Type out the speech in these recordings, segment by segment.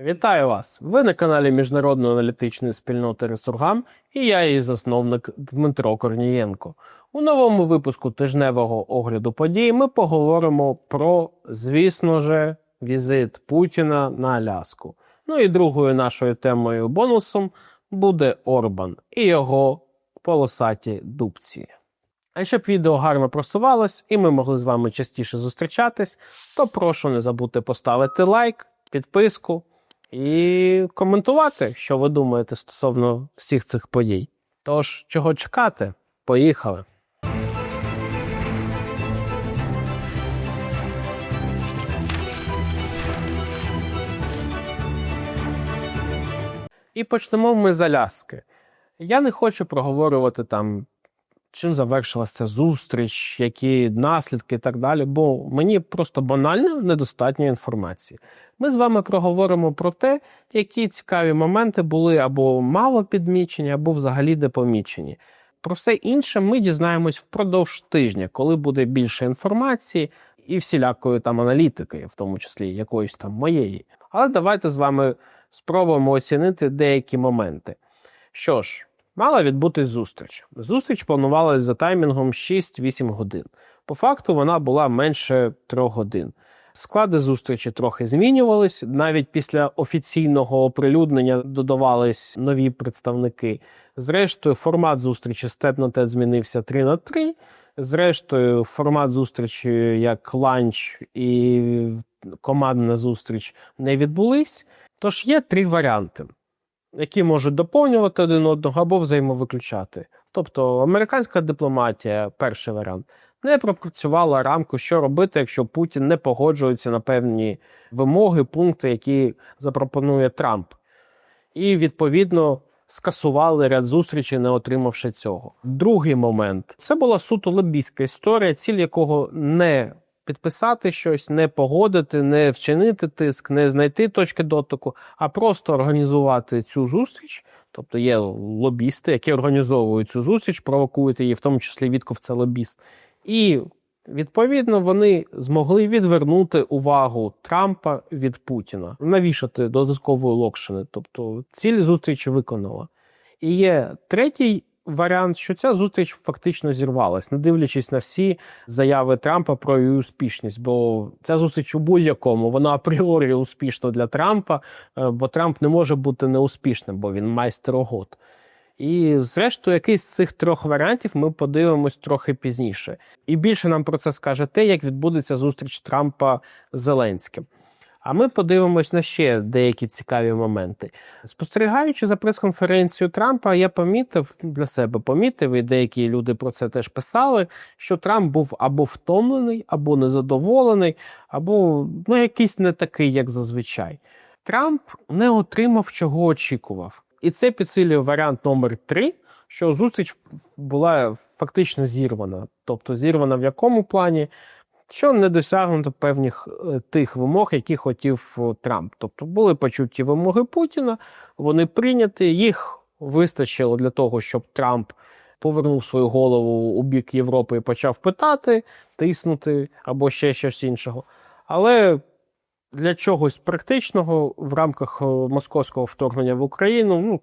Вітаю вас! Ви на каналі Міжнародної аналітичної спільноти Ресургам і я її засновник Дмитро Корнієнко. У новому випуску тижневого огляду подій ми поговоримо про, звісно же, візит Путіна на Аляску. Ну і другою нашою темою бонусом буде Орбан і його полосаті дубці. А щоб відео гарно просувалось і ми могли з вами частіше зустрічатись, то прошу не забудьте поставити лайк, підписку і коментувати, що ви думаєте стосовно всіх цих подій. Тож, чого чекати? Поїхали! І почнемо ми з Аляски. Я не хочу проговорювати там, чим завершилася зустріч, які наслідки і так далі, бо мені просто банально недостатньо інформації. Ми з вами проговоримо про те, які цікаві моменти були або мало підмічені, або взагалі не помічені. Про все інше ми дізнаємось впродовж тижня, коли буде більше інформації і всілякої там аналітики, в тому числі якоїсь там моєї. Але давайте з вами спробуємо оцінити деякі моменти. Що ж, мала відбутись зустріч. Зустріч планувалась за таймінгом 6-8 годин. По факту вона була менше 3 годин. Склади зустрічі трохи змінювались. Навіть після офіційного оприлюднення додавались нові представники. Зрештою, формат зустрічі степ на те змінився 3 на 3. Зрештою, формат зустрічі як ланч і командна зустріч не відбулись. Тож є три варіанти, які можуть доповнювати один одного або взаємовиключати. Тобто американська дипломатія, перший варіант, не пропрацювала рамку, що робити, якщо Путін не погоджується на певні вимоги, пункти, які запропонує Трамп. І відповідно скасували ряд зустрічей, не отримавши цього. Другий момент це була суто лобійська історія, ціль якого не підписати щось, не погодити, не вчинити тиск, не знайти точки дотику, а просто організувати цю зустріч. Тобто є лобісти, які організовують цю зустріч, провокують її, в тому числі Вітков це лобіст. І відповідно вони змогли відвернути увагу Трампа від Путіна, навішати додаткової локшини. Тобто ціль зустрічі виконала. І є третій варіант, що ця зустріч фактично зірвалась, не дивлячись на всі заяви Трампа про її успішність. Бо ця зустріч у будь-якому вона апріорі успішна для Трампа, е, бо Трамп не може бути неуспішним, бо він майстер угод. І, зрештою, якийсь з цих трьох варіантів ми подивимось трохи пізніше. І більше нам про це скаже те, як відбудеться зустріч Трампа з Зеленським. А ми подивимось на ще деякі цікаві моменти. Спостерігаючи за прес-конференцією Трампа, я помітив для себе помітив, і деякі люди про це теж писали, що Трамп був або втомлений, або незадоволений, або ну, якийсь не такий, як зазвичай. Трамп не отримав, чого очікував. І це підсилює варіант номер 3 що зустріч була фактично зірвана. Тобто зірвана в якому плані? Що не досягнуто певних е, тих вимог, які хотів Трамп. Тобто були почуті вимоги Путіна, вони прийняті, їх вистачило для того, щоб Трамп повернув свою голову у бік Європи і почав питати, тиснути або ще щось іншого. Але для чогось практичного в рамках московського вторгнення в Україну ну,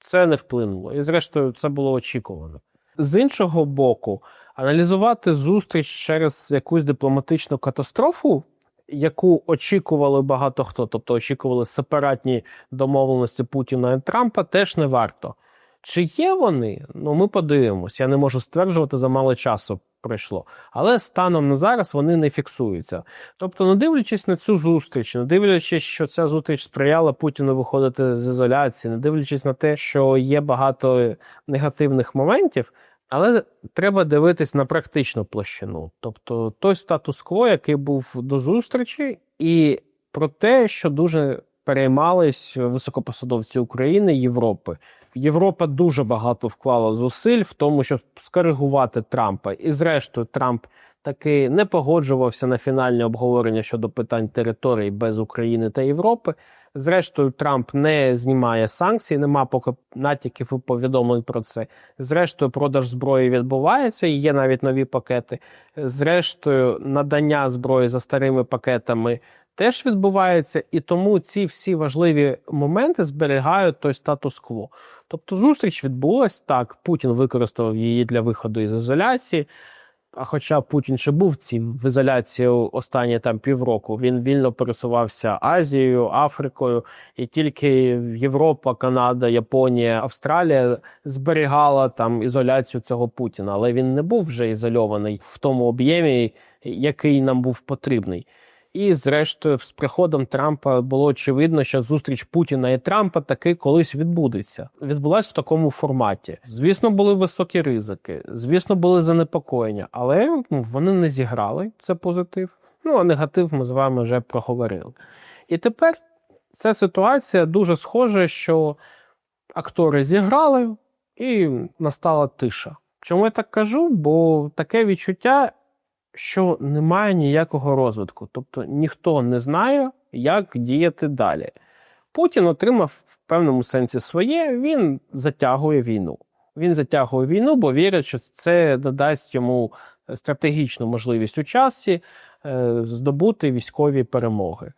це не вплинуло. І, зрештою, це було очікувано. З іншого боку, аналізувати зустріч через якусь дипломатичну катастрофу, яку очікували багато хто, тобто очікували сепаратні домовленості Путіна і Трампа, теж не варто. Чи є вони? Ну, ми подивимось. Я не можу стверджувати за мало часу пройшло. Але станом на зараз вони не фіксуються. Тобто, не дивлячись на цю зустріч, не дивлячись, що ця зустріч сприяла Путіну виходити з ізоляції, не дивлячись на те, що є багато негативних моментів. Але треба дивитись на практичну площину, тобто той статус-кво, який був до зустрічі, і про те, що дуже переймались високопосадовці України Європи. Європа дуже багато вклала зусиль в тому, щоб скоригувати Трампа. І, зрештою, Трамп таки не погоджувався на фінальне обговорення щодо питань територій без України та Європи. Зрештою, Трамп не знімає санкції, нема поки натяків і повідомлень про це. Зрештою, продаж зброї відбувається, і є навіть нові пакети. Зрештою, надання зброї за старими пакетами теж відбувається, і тому ці всі важливі моменти зберігають той статус-кво. Тобто зустріч відбулась так. Путін використав її для виходу із ізоляції. А хоча Путін ще був цим в ізоляції останні там півроку, він вільно пересувався Азією, Африкою, і тільки Європа, Канада, Японія, Австралія зберігала там ізоляцію цього Путіна, але він не був вже ізольований в тому об'ємі, який нам був потрібний. І, зрештою, з приходом Трампа було очевидно, що зустріч Путіна і Трампа таки колись відбудеться. Відбулась в такому форматі. Звісно, були високі ризики, звісно, були занепокоєння, але ну, вони не зіграли. Це позитив. Ну а негатив ми з вами вже проговорили. І тепер ця ситуація дуже схожа, що актори зіграли, і настала тиша. Чому я так кажу? Бо таке відчуття, що немає ніякого розвитку. Тобто ніхто не знає, як діяти далі. Путін отримав в певному сенсі своє, він затягує війну. Він затягує війну, бо вірить, що це додасть йому стратегічну можливість у часі е, здобути військові перемоги.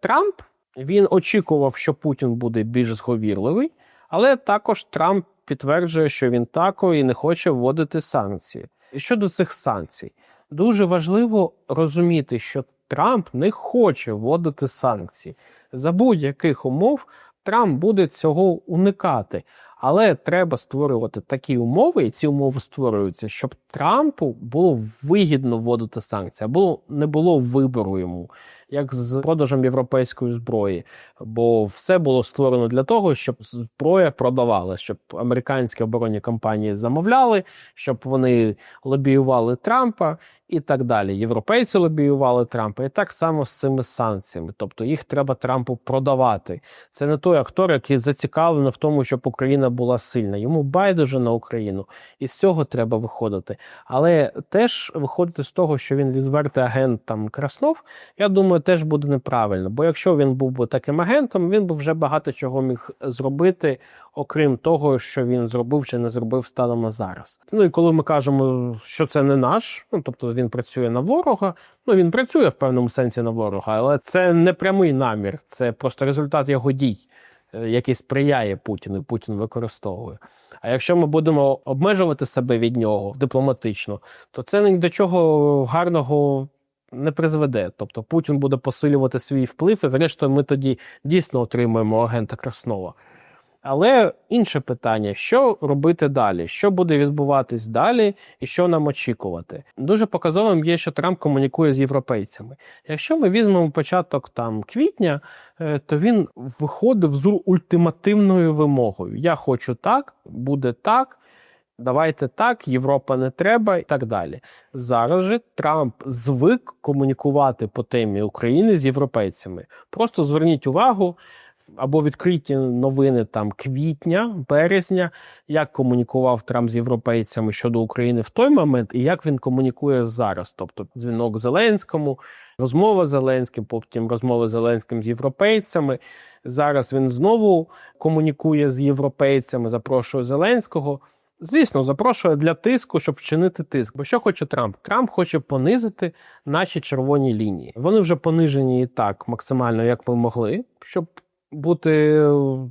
Трамп він очікував, що Путін буде більш зговірливий, але також Трамп підтверджує, що він тако і не хоче вводити санкції. Щодо цих санкцій, дуже важливо розуміти, що Трамп не хоче вводити санкції. За будь-яких умов Трамп буде цього уникати. Але треба створювати такі умови, і ці умови створюються, щоб Трампу було вигідно вводити санкції, або не було вибору йому, як з продажем європейської зброї. Бо все було створено для того, щоб зброя продавала, щоб американські оборонні компанії замовляли, щоб вони лобіювали Трампа і так далі. Європейці лобіювали Трампа, і так само з цими санкціями. Тобто їх треба Трампу продавати. Це не той актор, який зацікавлений в тому, щоб Україна була сильна. Йому байдуже на Україну, і з цього треба виходити. Але теж виходити з того, що він відвертий агент там Краснов, я думаю, теж буде неправильно. Бо якщо він був би таким агентом, він би вже багато чого міг зробити, окрім того, що він зробив чи не зробив станом на зараз. Ну і коли ми кажемо, що це не наш, ну тобто він працює на ворога. Ну він працює в певному сенсі на ворога, але це не прямий намір, це просто результат його дій, е, який сприяє Путіну. Путін використовує. А якщо ми будемо обмежувати себе від нього дипломатично, то це ні до чого гарного не призведе. Тобто Путін буде посилювати свій вплив, і зрештою ми тоді дійсно отримаємо агента Краснова. Але інше питання: що робити далі? Що буде відбуватись далі, і що нам очікувати? Дуже показовим є, що Трамп комунікує з європейцями. Якщо ми візьмемо початок там квітня, е, то він виходив з ультимативною вимогою: Я хочу так, буде так. Давайте так, Європа не треба і так далі. Зараз же Трамп звик комунікувати по темі України з європейцями. Просто зверніть увагу, або відкриті новини там квітня, березня, як комунікував Трамп з європейцями щодо України в той момент, і як він комунікує зараз. Тобто дзвінок Зеленському, розмова з Зеленським, потім розмова з Зеленським з європейцями. Зараз він знову комунікує з європейцями, запрошує Зеленського. Звісно, запрошує для тиску, щоб вчинити тиск. Бо що хоче Трамп? Трамп хоче понизити наші червоні лінії. Вони вже понижені і так максимально, як ми могли, щоб бути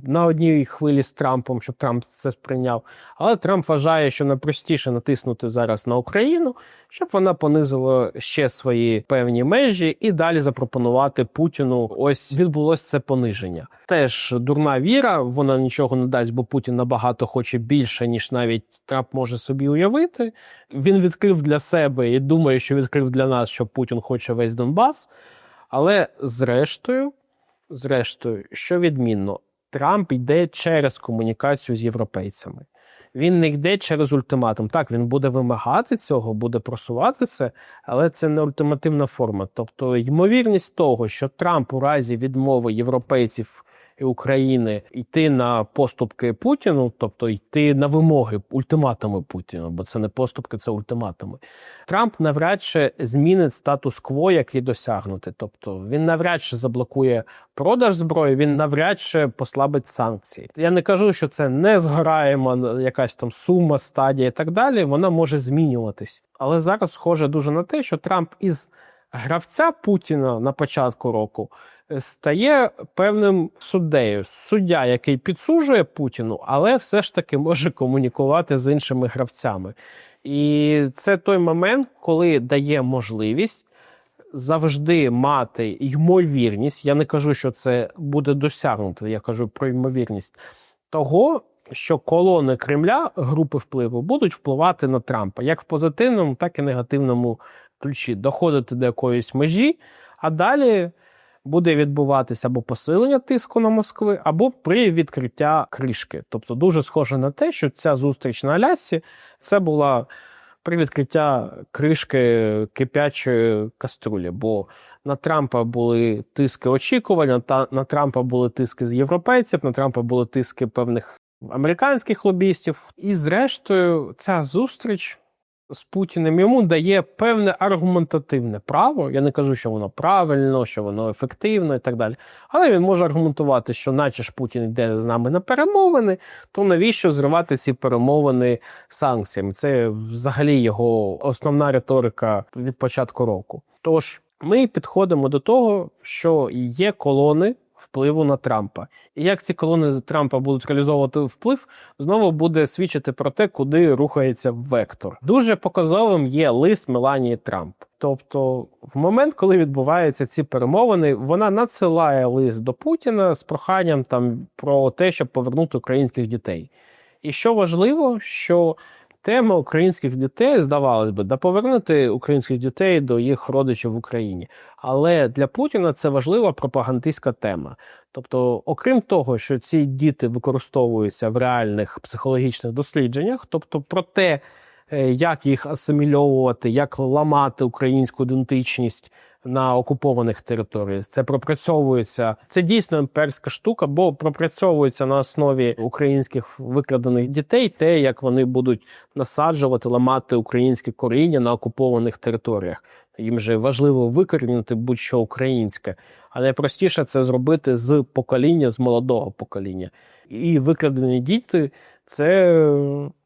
на одній хвилі з Трампом, щоб Трамп це сприйняв. Але Трамп вважає, що найпростіше натиснути зараз на Україну, щоб вона понизила ще свої певні межі і далі запропонувати Путіну. Ось відбулося це пониження. Теж дурна віра, вона нічого не дасть, бо Путін набагато хоче більше, ніж навіть Трамп може собі уявити. Він відкрив для себе і думає, що відкрив для нас, що Путін хоче весь Донбас. Але зрештою. Зрештою, що відмінно, Трамп йде через комунікацію з європейцями. Він не йде через ультиматум. Так, він буде вимагати цього, буде просувати це, але це не ультимативна форма. Тобто, ймовірність того, що Трамп у разі відмови європейців України йти на поступки Путіну, тобто йти на вимоги ультиматуми Путіну, бо це не поступки, це ультиматуми. Трамп навряд чи змінить статус-кво, який досягнути. Тобто він навряд чи заблокує продаж зброї, він навряд чи послабить санкції. Я не кажу, що це не згораємо якась там сума, стадія і так далі. Вона може змінюватись. Але зараз схоже дуже на те, що Трамп із гравця Путіна на початку року е, стає певним суддею. Суддя, який підсуджує Путіну, але все ж таки може комунікувати з іншими гравцями. І це той момент, коли дає можливість завжди мати ймовірність. Я не кажу, що це буде досягнуто, я кажу про ймовірність того, що колони Кремля, групи впливу, будуть впливати на Трампа як в позитивному, так і негативному ключі, доходити до якоїсь межі, а далі. Буде відбуватися або посилення тиску на Москви, або при відкриття кришки. Тобто дуже схоже на те, що ця зустріч на Алясці це була при відкриття кришки кипячої каструлі. Бо на Трампа були тиски очікування, та на Трампа були тиски з європейців, на Трампа були тиски певних американських лобістів. І, зрештою, ця зустріч з Путіним йому дає певне аргументативне право. Я не кажу, що воно правильно, що воно ефективно і так далі. Але він може аргументувати, що, наче ж Путін йде з нами на перемовини, то навіщо зривати ці перемовини санкціями? Це взагалі його основна риторика від початку року. Тож ми підходимо до того, що є колони. Впливу на Трампа, і як ці колони Трампа будуть реалізовувати вплив, знову буде свідчити про те, куди рухається вектор. Дуже показовим є лист Меланії Трамп. Тобто, в момент, коли відбуваються ці перемовини, вона надсилає лист до Путіна з проханням там про те, щоб повернути українських дітей. І що важливо, що тема українських дітей, здавалось би, да повернути українських дітей до їх родичів в Україні. Але для Путіна це важлива пропагандистська тема. Тобто, окрім того, що ці діти використовуються в реальних психологічних дослідженнях, тобто про те, е, як їх асимільовувати, як ламати українську ідентичність на окупованих територіях. Це пропрацьовується. Це дійсно імперська штука, бо пропрацьовується на основі українських викрадених дітей, те, як вони будуть насаджувати, ламати українське коріння на окупованих територіях. Їм же важливо викорінити будь-що українське, а найпростіше це зробити з покоління, з молодого покоління. І викрадені діти це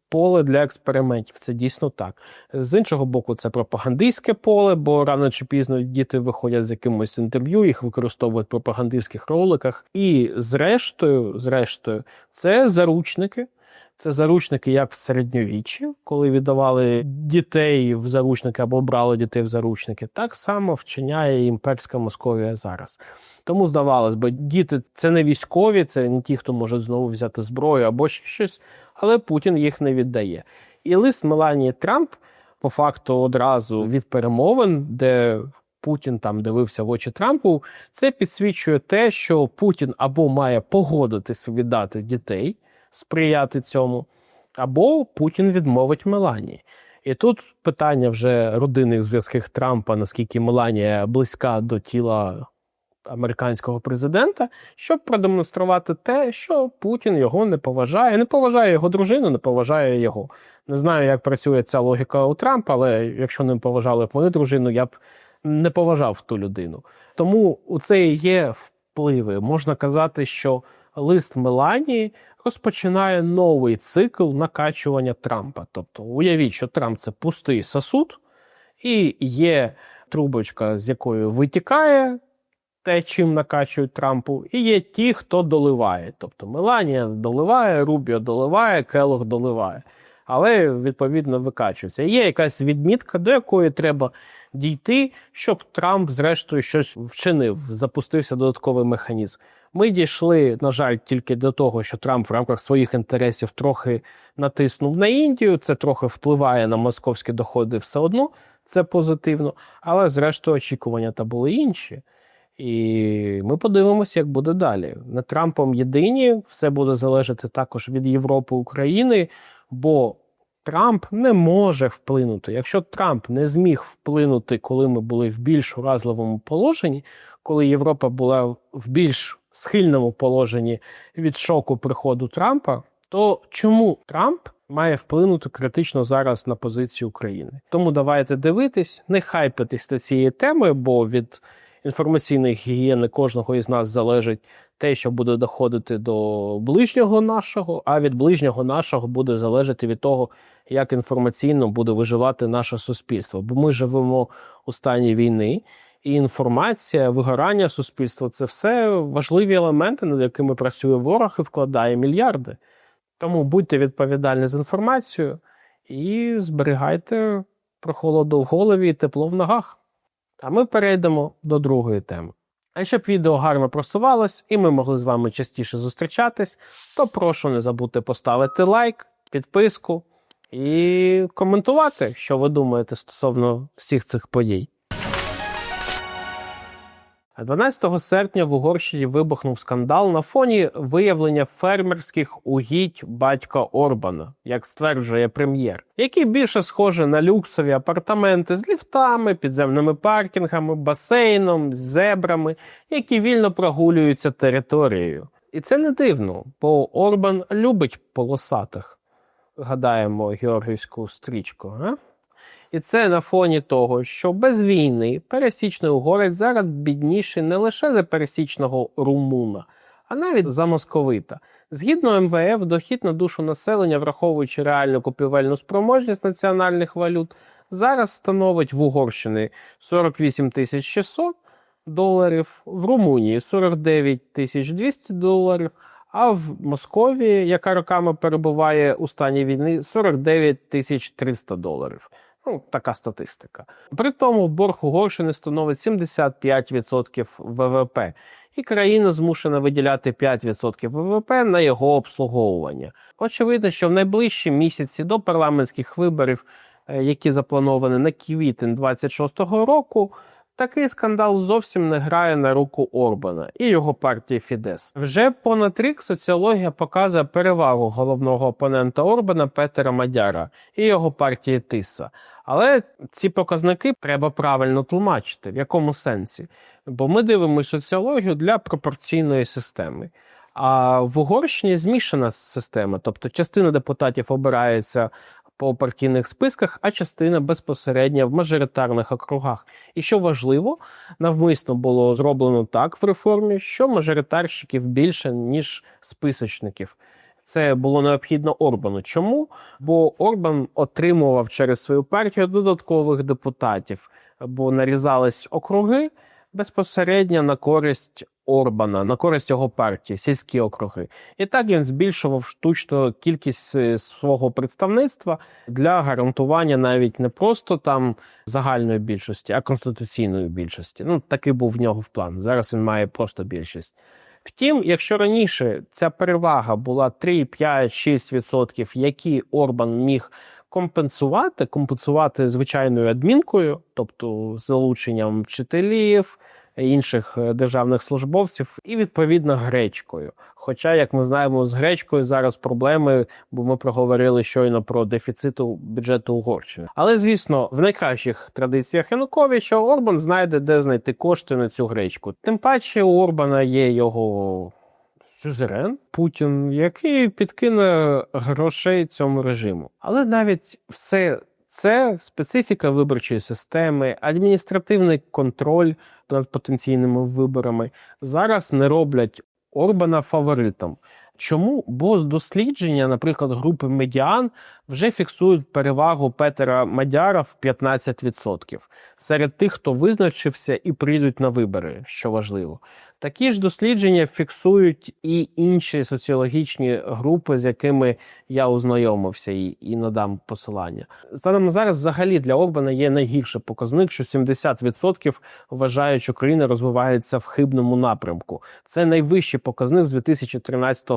поле для експериментів. Це дійсно так. З іншого боку, це пропагандистське поле, бо рано чи пізно діти виходять з якимось інтерв'ю, їх використовують в пропагандистських роликах. І зрештою, зрештою, це заручники. Це заручники як в середньовіччі, коли віддавали дітей в заручники або брали дітей в заручники. Так само вчиняє імперська Московія зараз. Тому здавалось би, діти це не військові, це не ті, хто може знову взяти зброю або щось, але Путін їх не віддає. І лист Меланії Трамп, по факту, одразу від перемовин, де Путін там дивився в очі Трампу, це підсвічує те, що Путін або має погодитись віддати дітей сприяти цьому, або Путін відмовить Меланії. І тут питання вже родинних зв'язків Трампа, наскільки Меланія близька до тіла американського президента, щоб продемонструвати те, що Путін його не поважає, не поважає його дружину, не поважає його. Не знаю, як працює ця логіка у Трампа, але якщо не поважали б мою дружину, я б не поважав ту людину. Тому у це і є впливи. Можна казати, що лист Меланії розпочинає новий цикл накачування Трампа. Тобто, уявіть, що Трамп це пустий сосуд, і є трубочка, з якою витікає те, чим накачують Трампу, і є ті, хто доливає. Тобто Меланія доливає, Рубіо доливає, Келлог доливає. Але відповідно викачується. Є якась відмітка, до якої треба дійти, щоб Трамп, зрештою, щось вчинив, запустився додатковий механізм. Ми дійшли, на жаль, тільки до того, що Трамп в рамках своїх інтересів трохи натиснув на Індію. Це трохи впливає на московські доходи все одно, це позитивно. Але, зрештою, очікування та були інші. І ми подивимося, як буде далі. Не Трампом єдині, все буде залежати також від Європи України, бо Трамп не може вплинути. Якщо Трамп не зміг вплинути, коли ми були в більш уразливому положенні, коли Європа була в більш схильному положенні від шоку приходу Трампа, то чому Трамп має вплинути критично зараз на позицію України? Тому давайте дивитись, не хайпитись на цієї теми, бо від інформаційної гігієни кожного із нас залежить те, що буде доходити до ближнього нашого, а від ближнього нашого буде залежати від того, як інформаційно буде виживати наше суспільство. Бо ми живемо у стані війни, і інформація, вигорання суспільства це все важливі елементи, над якими працює ворог і вкладає мільярди. Тому будьте відповідальні з інформацією і зберігайте прохолоду в голові і тепло в ногах. А ми перейдемо до другої теми. А щоб відео гарно просувалось і ми могли з вами частіше зустрічатись, то прошу не забути поставити лайк, підписку і коментувати, що ви думаєте стосовно всіх цих подій. 12 серпня в Угорщині вибухнув скандал на фоні виявлення фермерських угідь батька Орбана, як стверджує прем'єр, які більше схожі на люксові апартаменти з ліфтами, підземними паркінгами, басейном, зебрами, які вільно прогулюються територією. І це не дивно, бо Орбан любить полосатих. Гадаємо георгівську стрічку. А? І це на фоні того, що без війни пересічний угорець зараз бідніший не лише за пересічного румуна, а навіть за московита. Згідно МВФ, дохід на душу населення, враховуючи реальну купівельну спроможність національних валют, зараз становить в Угорщині 48 тисяч 600 доларів, в Румунії 49 тисяч 200 доларів. А в Московії, яка роками перебуває у стані війни, 49 тисяч 300 доларів. Ну, така статистика. При тому борг Угорщини становить 75% ВВП, і країна змушена виділяти 5% ВВП на його обслуговування. Очевидно, що в найближчі місяці до парламентських виборів, е, які заплановані на квітень 26-го року, Такий скандал зовсім не грає на руку Орбана і його партії Фідес. Вже понад рік соціологія показує перевагу головного опонента Орбана Петера Мадяра і його партії Тиса. Але ці показники треба правильно тлумачити. В якому сенсі? Бо ми дивимося соціологію для пропорційної системи. А в Угорщині змішана система, тобто частина депутатів обирається по партійних списках, а частина безпосередньо в мажоритарних округах. І що важливо, навмисно було зроблено так в реформі, що мажоритарщиків більше ніж списочників. Це було необхідно Орбану. Чому? Бо Орбан отримував через свою партію додаткових депутатів, бо нарізались округи безпосередньо на користь Орбана, на користь його партії, сільські округи. І так він збільшував штучно кількість е, свого представництва для гарантування навіть не просто там загальної більшості, а конституційної більшості. Ну такий був в нього в план. Зараз він має просто більшість. Втім, якщо раніше ця перевага була 3, 5, 6%, які Орбан міг компенсувати, компенсувати звичайною адмінкою, тобто залученням вчителів, інших е, державних службовців, і відповідно гречкою. Хоча, як ми знаємо, з гречкою зараз проблеми, бо ми проговорили щойно про дефіцит бюджету Угорщини. Але звісно, в найкращих традиціях Януковича Орбан знайде, де знайти кошти на цю гречку. Тим паче у Орбана є його. Сюзерен Путін, який підкине грошей цьому режиму. Але навіть все це специфіка виборчої системи, адміністративний контроль над потенційними виборами зараз не роблять Орбана фаворитом. Чому? Бо дослідження, наприклад, групи медіан вже фіксують перевагу Петера Мадяра в 15% серед тих, хто визначився і прийдуть на вибори, що важливо. Такі ж дослідження фіксують і інші соціологічні групи, з якими я ознайомився і і надам посилання. Станом на зараз, взагалі, для Орбана є найгірший показник, що 70% вважають, що країна розвивається в хибному напрямку. Це найвищий показник з 2013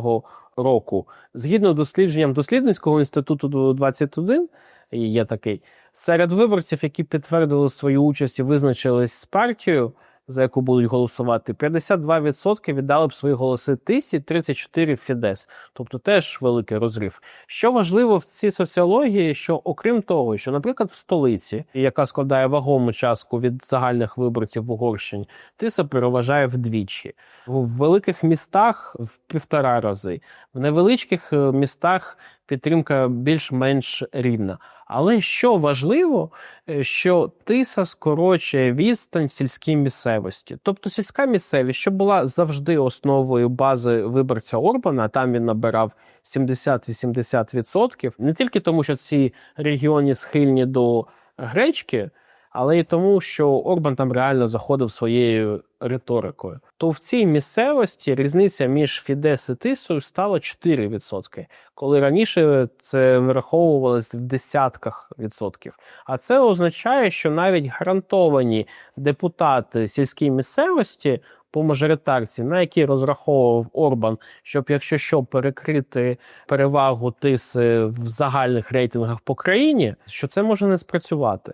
року. Згідно дослідженням дослідницького інституту 21, є такий серед виборців, які підтвердили свою участь і визначились з партією за яку будуть голосувати, 52% віддали б свої голоси тисі, 34 Фідес, тобто теж великий розрив. Що важливо в цій соціології, що окрім того, що, наприклад, в столиці, яка складає вагому частку від загальних виборців в Угорщині, тиса переважає вдвічі, в великих містах в півтора рази, в невеличких е, містах підтримка більш-менш рівна. Але що важливо, е, що тиса скорочує відстань в сільській місцевості. Тобто сільська місцевість, що була завжди основою бази виборця Орбана, там він набирав 70-80%, не тільки тому, що ці регіони схильні до гречки, але й тому, що Орбан там реально заходив своєю риторикою. То в цій місцевості різниця між Фідес і Тисою стала 4%, коли раніше це вираховувалось в десятках відсотків. А це означає, що навіть гарантовані депутати сільській місцевості по мажоритарці, на які розраховував Орбан, щоб якщо що перекрити перевагу тиси в загальних рейтингах по країні, що це може не спрацювати.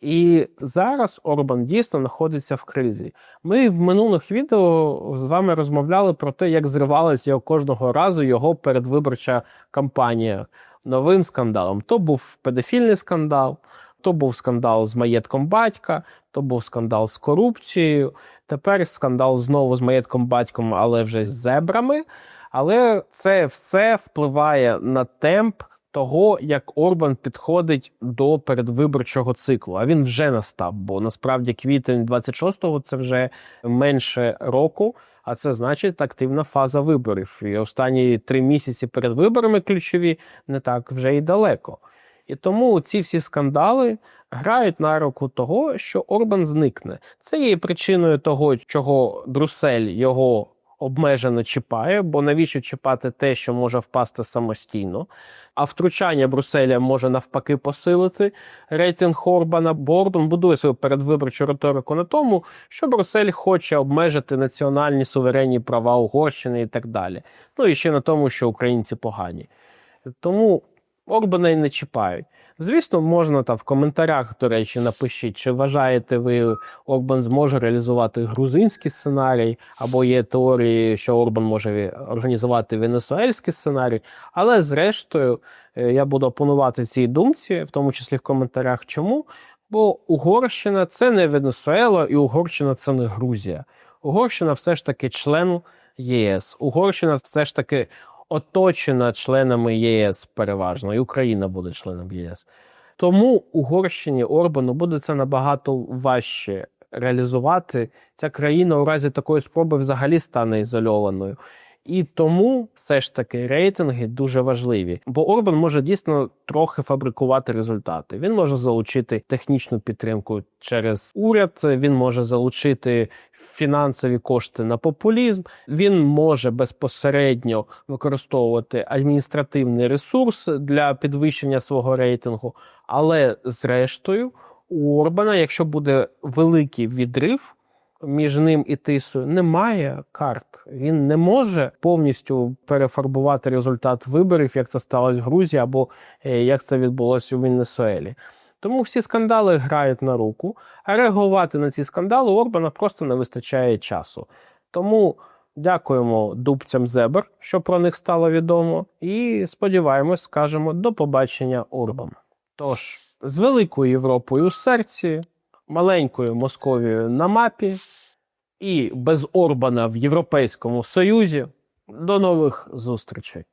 І зараз Орбан дійсно знаходиться в кризі. Ми в минулих відео з вами розмовляли про те, як зривалася кожного разу його передвиборча кампанія новим скандалом. То був педофільний скандал, то був скандал з маєтком батька, то був скандал з корупцією. Тепер скандал знову з маєтком батьком, але вже з зебрами. Але це все впливає на темп того, як Орбан підходить до передвиборчого циклу. А він вже настав, бо насправді квітень 26-го це вже менше року. А це значить активна фаза виборів. І останні три місяці перед виборами ключові не так вже і далеко. І тому ці всі скандали грають на руку того, що Орбан зникне. Це є причиною того, чого Брюссель його обмежено чіпає, бо навіщо чіпати те, що може впасти самостійно. А втручання Брюсселя може навпаки посилити рейтинг Орбана, бо Орбан будує свою передвиборчу риторику на тому, що Брюссель хоче обмежити національні суверенні права Угорщини і так далі. Ну і ще на тому, що українці погані. Тому Орбана й не чіпають. Звісно, можна там в коментарях, до речі, напишіть, чи вважаєте ви, Орбан зможе реалізувати грузинський сценарій, або є теорії, що Орбан може організувати венесуельський сценарій. Але зрештою, е, я буду опонувати цій думці, в тому числі в коментарях. Чому? Бо Угорщина це не Венесуела, і Угорщина це не Грузія. Угорщина все ж таки член ЄС. Угорщина все ж таки оточена членами ЄС переважно, і Україна буде членом ЄС. Тому Угорщині Орбану буде це набагато важче реалізувати. Ця країна у разі такої спроби взагалі стане ізольованою. І тому все ж таки рейтинги дуже важливі, бо Орбан може дійсно трохи фабрикувати результати. Він може залучити технічну підтримку через уряд, він може залучити фінансові кошти на популізм. Він може безпосередньо використовувати адміністративний ресурс для підвищення свого рейтингу. Але зрештою, у Орбана, якщо буде великий відрив між ним і тисою, немає карт. Він не може повністю перефарбувати результат виборів, як це сталося в Грузії, або е, як це відбулося у Венесуелі. Тому всі скандали грають на руку, а реагувати на ці скандали Орбана просто не вистачає часу. Тому дякуємо дубцям Зебр, що про них стало відомо, і сподіваємось, скажемо до побачення Орбан. Тож, з великою Європою у серці, маленькою Московією на мапі і без Орбана в Європейському Союзі. До нових зустрічей!